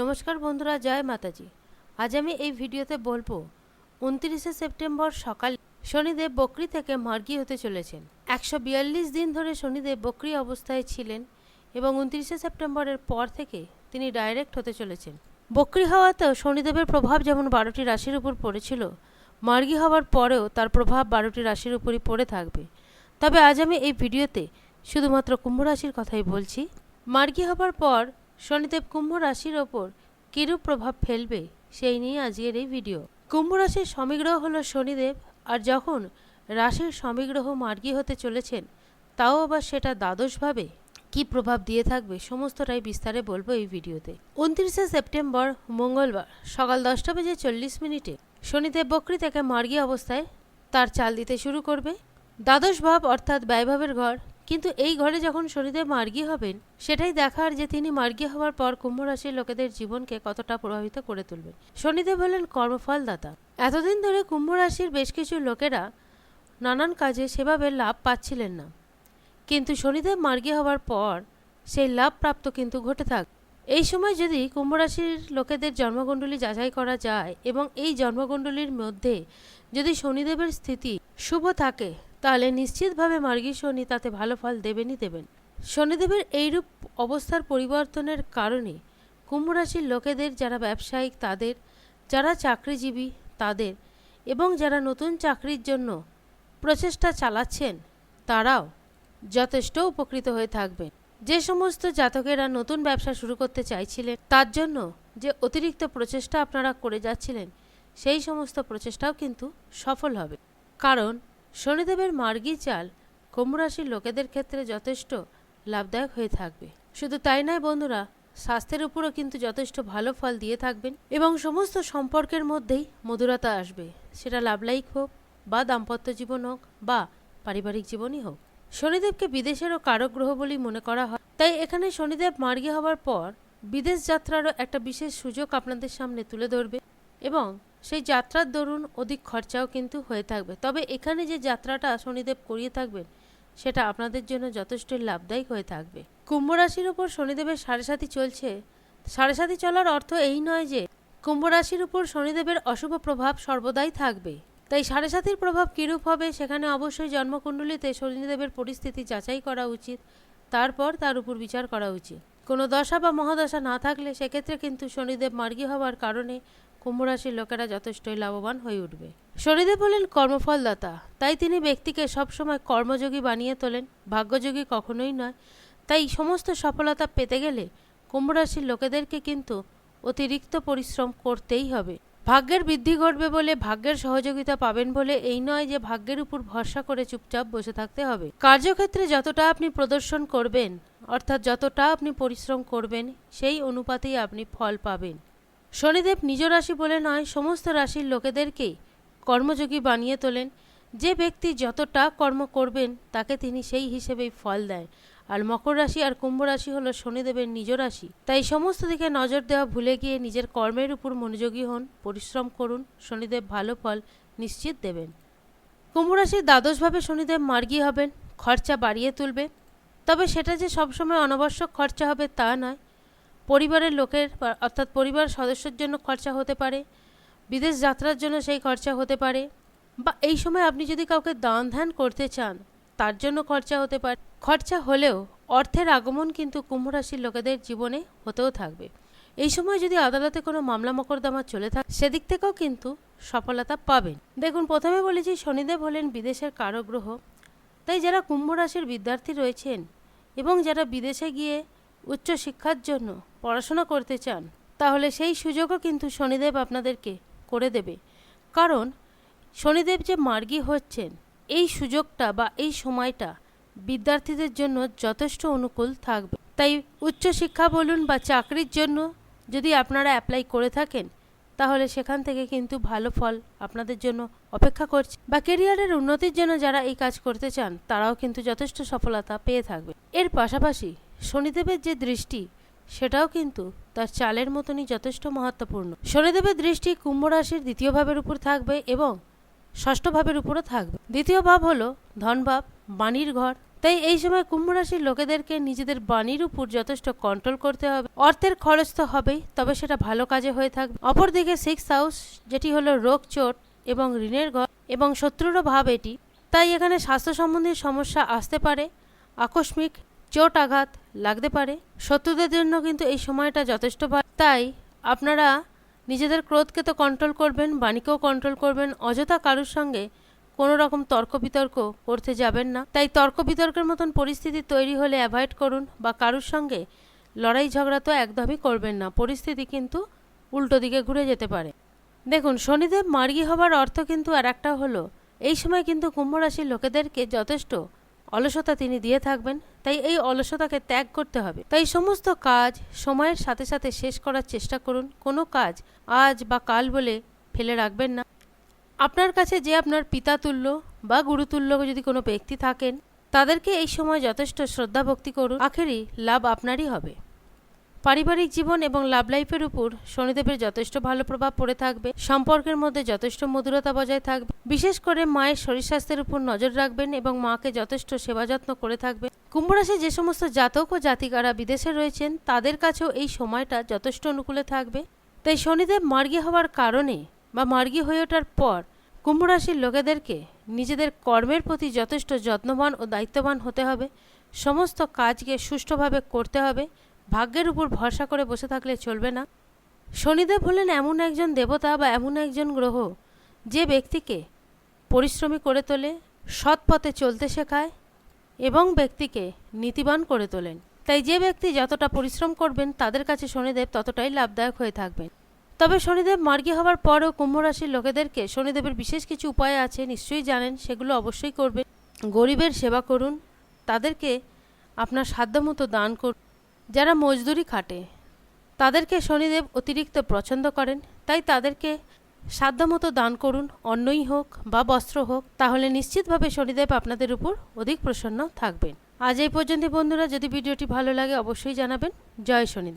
নমস্কার বন্ধুরা, জয় মাতাজি। আজ আমি এই ভিডিওতে বলব, উনত্রিশে সেপ্টেম্বর সকাল শনিদেব বকরি থেকে মার্গি হতে চলেছেন। একশো বিয়াল্লিশ দিন ধরে শনিদেব বকরি অবস্থায় ছিলেন এবং উনত্রিশে সেপ্টেম্বরের পর থেকে তিনি ডাইরেক্ট হতে চলেছেন। বকরি হওয়াতেও শনিদেবের প্রভাব যেমন বারোটি রাশির উপর পড়েছিল, মার্গি হওয়ার পরেও তার প্রভাব বারোটি রাশির উপরই পড়ে থাকবে। তবে আজ আমি এই ভিডিওতে শুধুমাত্র কুম্ভ রাশির কথাই বলছি। মার্গি হবার পর শনিদেব কুম্ভ রাশির ওপর কিরূপ প্রভাব ফেলবে সেই নিয়ে আজকের এই ভিডিও। কুম্ভ রাশির সমীগ্রহ হল শনিদেব আর যখন রাশির সমীগ্রহ মার্গী হতে চলেছেন, তাও আবার সেটা দ্বাদশভাবে কি প্রভাব দিয়ে থাকবে সমস্তটাই বিস্তারে বলব এই ভিডিওতে। উনত্রিশে সেপ্টেম্বর মঙ্গলবার সকাল দশটা বেজে চল্লিশ মিনিটে শনিদেব বকরি থেকে মার্গী অবস্থায় তার চাল দিতে শুরু করবে। দ্বাদশ ভাব অর্থাৎ ব্যয়ভাবের ঘর কিন্তু এই ঘরে যখন শনিদেব মার্গী হবেন, সেটাই দেখার যে তিনি মার্গী হওয়ার পর কুম্ভ রাশির লোকেদের জীবনকে কতটা প্রভাবিত করে তুলবেন। শনিদেব হলেন কর্মফলদাতা। এতদিন ধরে কুম্ভ রাশির বেশ কিছু লোকেরা নানান কাজে সেভাবে লাভ পাচ্ছিলেন না। কিন্তু শনিদেব মার্গী হওয়ার পর সেই লাভ প্রাপ্ত কিন্তু ঘটে থাক। এই সময় যদি কুম্ভ রাশির লোকেদের জন্মকুণ্ডলী যাচাই করা যায় এবং এই জন্মকুণ্ডলীর মধ্যে যদি শনিদেবের স্থিতি শুভ থাকে তাহলে নিশ্চিতভাবে মার্গী শনি তাতে ভালো ফল দেবেনই দেবেন। শনিদেবের এইরূপ অবস্থার পরিবর্তনের কারণে কুম্ভ রাশির লোকেদের যারা ব্যবসায়িক তাদের, যারা চাকরিজীবী তাদের এবং যারা নতুন চাকরির জন্য প্রচেষ্টা চালাচ্ছেন, তারাও যথেষ্ট উপকৃত হয়ে থাকবেন। যে সমস্ত জাতকেরা নতুন ব্যবসা শুরু করতে চাইছিলেন, তার জন্য যে অতিরিক্ত প্রচেষ্টা আপনারা করে যাচ্ছিলেন, সেই সমস্ত প্রচেষ্টাও কিন্তু সফল হবে। কারণ শনিদেবের মার্গী চাল কুম্ভ রাশির লোকেদের ক্ষেত্রে যথেষ্ট লাভদায়ক হয়ে থাকবে। শুধু তাই নয় বন্ধুরা, স্বাস্থ্যের উপরও কিন্তু যথেষ্ট ভালো ফল দিয়ে থাকবেন এবং সমস্ত সম্পর্কের মধ্যেই মধুরতা আসবে। সেটা লাভলায়িক হোক বা দাম্পত্য জীবন হোক বা পারিবারিক জীবনই হোক। শনিদেবকে বিদেশেরও কারক গ্রহ বলেই মনে করা হয়। তাই এখানে শনিদেব মার্গী হওয়ার পর বিদেশ যাত্রারও একটা বিশেষ সুযোগ আপনাদের সামনে তুলে ধরবে। এবং সেই যাত্রার দরুন অধিক খরচাও কিন্তু হয়ে থাকবে। তবে এখানে যে যাত্রাটা শনিদেব করিয়ে থাকবেন, সেটা আপনাদের জন্য যথেষ্ট লাভদায়ক হয়ে থাকবে। কুম্ভ রাশির উপর শনিদেবের সাড়ে সাথী চলছে। সাড়ে সাথী চলার অর্থ এই নয় যে, কুম্ভ রাশির উপর শনিদেবের অশুভ প্রভাব সর্বদাই থাকবে। তাই সাড়ে সাতির প্রভাব কীরূপ হবে, সেখানে অবশ্যই জন্মকুণ্ডলিতে শনিদেবের পরিস্থিতি যাচাই করা উচিত। তারপর তার উপর বিচার করা উচিত। কোনো দশা বা মহাদশা না থাকলে সেক্ষেত্রে কিন্তু শনিদেব মার্গী হওয়ার কারণে কুম্ভ রাশির লোকেরা যথেষ্টই লাভবান হয়ে উঠবে। শনিদেব হলেন কর্মফলদাতা, তাই তিনি ব্যক্তিকে সবসময় কর্মযোগী বানিয়ে তোলেন। ভাগ্যযোগী কখনোই নয়। তাই সমস্ত সফলতা পেতে গেলে কুম্ভরাশির লোকেদেরকে কিন্তু অতিরিক্ত পরিশ্রম করতেই হবে। ভাগ্যের বৃদ্ধি ঘটবে বলে ভাগ্যের সহযোগিতা পাবেন বলে এই নয় যে ভাগ্যের উপর ভরসা করে চুপচাপ বসে থাকতে হবে। কার্যক্ষেত্রে যতটা আপনি প্রদর্শন করবেন, অর্থাৎ যতটা আপনি পরিশ্রম করবেন, সেই অনুপাতেই আপনি ফল পাবেন। শনিদেব নিজ রাশি বলে নয়, সমস্ত রাশির লোকেদেরকেই কর্মযোগী বানিয়ে তোলেন। যে ব্যক্তি যতটা কর্ম করবেন, তাকে তিনি সেই হিসেবেই ফল দেয় আর মকর রাশি আর কুম্ভ রাশি হলো শনিদেবের নিজ রাশি। তাই সমস্ত দিকে নজর দেওয়া ভুলে গিয়ে নিজের কর্মের উপর মনোযোগী হন, পরিশ্রম করুন, শনিদেব ভালো ফল নিশ্চিত দেবেন। কুম্ভ রাশির দ্বাদশভাবে শনিদেব মার্গী হবেন, খরচা বাড়িয়ে তুলবে তবে সেটা যে সবসময় অনাবশ্যক খরচা হবে তা নয়। পরিবারের লোকের অর্থাৎ পরিবার সদস্যের জন্য খরচা হতে পারে, বিদেশ যাত্রার জন্য সেই খরচা হতে পারে, বা এই সময় আপনি যদি কাউকে দান ধ্যান করতে চান, তার জন্য খরচা হতে পারে। খরচা হলেও অর্থের আগমন কিন্তু কুম্ভ রাশির লোকেদের জীবনে হতেও থাকবে। এই সময় যদি আদালতে কোনো মামলা মকদ্দমা চলে থাকে, সেদিক থেকেও কিন্তু সফলতা পাবেন। দেখুন, প্রথমে বলেছি শনিদেব হলেন বিদেশের কারক গ্রহ তাই যারা কুম্ভ রাশির বিদ্যার্থী রয়েছেন এবং যারা বিদেশে গিয়ে উচ্চ শিক্ষার জন্য পড়াশোনা করতে চান, তাহলে সেই সুযোগও কিন্তু শনিদেব আপনাদেরকে করে দেবে। কারণ শনিদেব যে মার্গী হচ্ছেন, এই সুযোগটা বা এই সময়টা বিদ্যার্থীদের জন্য যথেষ্ট অনুকূল থাকবে। তাই উচ্চ শিক্ষা বলুন বা চাকরির জন্য যদি আপনারা অ্যাপ্লাই করে থাকেন, তাহলে সেখান থেকে কিন্তু ভালো ফল আপনাদের জন্য অপেক্ষা করছে। বা কেরিয়ারের উন্নতির জন্য যারা এই কাজ করতে চান, তারাও কিন্তু যথেষ্ট সফলতা পেয়ে থাকবে। এর পাশাপাশি শনিদেবের যে দৃষ্টি সেটাও কিন্তু তার চালের মতনই যথেষ্ট মহত্বপূর্ণ। শনিদেবের দৃষ্টি কুম্ভ রাশির দ্বিতীয় ভাবের উপর থাকবে এবং ষষ্ঠ ভাবের উপরও থাকবে। দ্বিতীয় ভাব হলো ধনভাব বাণীর ঘর। তাই এই সময় কুম্ভ রাশির লোকেদেরকে নিজেদের বাণীর উপর যথেষ্ট কন্ট্রোল করতে হবে। অর্থের খরচ তো হবেই, তবে সেটা ভালো কাজে হয়ে থাকবে। অপরদিকে সিক্স হাউস যেটি হলো রোগ, চোট এবং ঋণের ঘর এবং শত্রুরও ভাব এটি। তাই এখানে স্বাস্থ্য সম্বন্ধীয় সমস্যা আসতে পারে, আকস্মিক চোট আঘাত লাগতে পারে। শত্রুদের জন্য কিন্তু এই সময়টা যথেষ্ট তাই আপনারা নিজেদের ক্রোধকে তো কন্ট্রোল করবেন, বাণীকেও কন্ট্রোল করবেন, অযথা কারুর সঙ্গে কোনো রকম তর্ক বিতর্ক করতে যাবেন না। তাই তর্ক বিতর্কের মতন পরিস্থিতি তৈরি হলে অ্যাভয়েড করুন বা কারুর সঙ্গে লড়াই ঝগড়া তো একদমই করবেন না। পরিস্থিতি কিন্তু উল্টো দিকে ঘুরে যেতে পারে। দেখুন, শনিদেব মার্গী হবার অর্থ কিন্তু আর একটা হলো, এই সময় কিন্তু কুম্ভ রাশির লোকেদেরকে যথেষ্ট অলসতা তিনি দিয়ে থাকবেন, তাই এই অলসতাকে ত্যাগ করতে হবে। তাই সমস্ত কাজ সময়ের সাথে সাথে শেষ করার চেষ্টা করুন। কোনো কাজ আজ বা কাল বলে ফেলে রাখবেন না। আপনার কাছে যে আপনার পিতা তুল্য বা গুরুতুল্য যদি কোনো ব্যক্তি থাকেন, তাদেরকে এই সময় যথেষ্ট শ্রদ্ধা ভক্তি করুন। আখেরই লাভ আপনারই হবে। পারিবারিক জীবন এবং লাভ লাইফের উপর শনিদেবের যথেষ্ট ভালো প্রভাব পড়ে থাকবে, সম্পর্কের মধ্যে যথেষ্ট মধুরতা বজায় থাকবে। বিশেষ করে মায়ের শরীর স্বাস্থ্যের উপর নজর রাখবেন এবং মাকে যথেষ্ট সেবা যত্ন করে থাকবে কুম্ভরাশি যে সমস্ত জাতক ও জাতিকারা বিদেশে রয়েছেন, তাদের কাছেও এই সময়টা যথেষ্ট অনুকূলে থাকবে। তাই শনিদেব মার্গী হওয়ার কারণে বা মার্গী হয়ে ওঠার পর কুম্ভরাশির লোকেদেরকে নিজেদের কর্মের প্রতি যথেষ্ট যত্নবান ও দায়িত্ববান হতে হবে। সমস্ত কাজকে সুষ্ঠুভাবে করতে হবে। ভাগ্যের উপর ভরসা করে বসে থাকলে চলবে না। শনিদেব হলেন এমন একজন দেবতা বা এমন একজন গ্রহ যে ব্যক্তিকে পরিশ্রমী করে তোলে, সৎ পথে চলতে শেখায় এবং ব্যক্তিকে নীতিবান করে তোলেন। তাই যে ব্যক্তি যতটা পরিশ্রম করবেন, তাদের কাছে শনিদেব ততটাই লাভদায়ক হয়ে থাকবেন। তবে শনিদেব মার্গী হওয়ার পরও কুম্ভ রাশির লোকেদেরকে শনিদেবের বিশেষ কিছু উপায় আছে, নিশ্চয়ই জানেন, সেগুলো অবশ্যই করবেন। গরিবের সেবা করুন, তাদেরকে আপনার সাধ্যমতো দান করুন। যারা মজদুরি খাটে, তাদেরকে শনিদেব অতিরিক্ত পছন্দ করেন। তাই তাদেরকে সাধ্যমতো দান করুন, অন্নই হোক বা বস্ত্র হোক, তাহলে নিশ্চিতভাবে শনিদেব আপনাদের উপর অধিক প্রসন্ন থাকবেন। আজ এই পর্যন্ত বন্ধুরা, যদি ভিডিওটি ভালো লাগে অবশ্যই জানাবেন। জয় শনিদেব।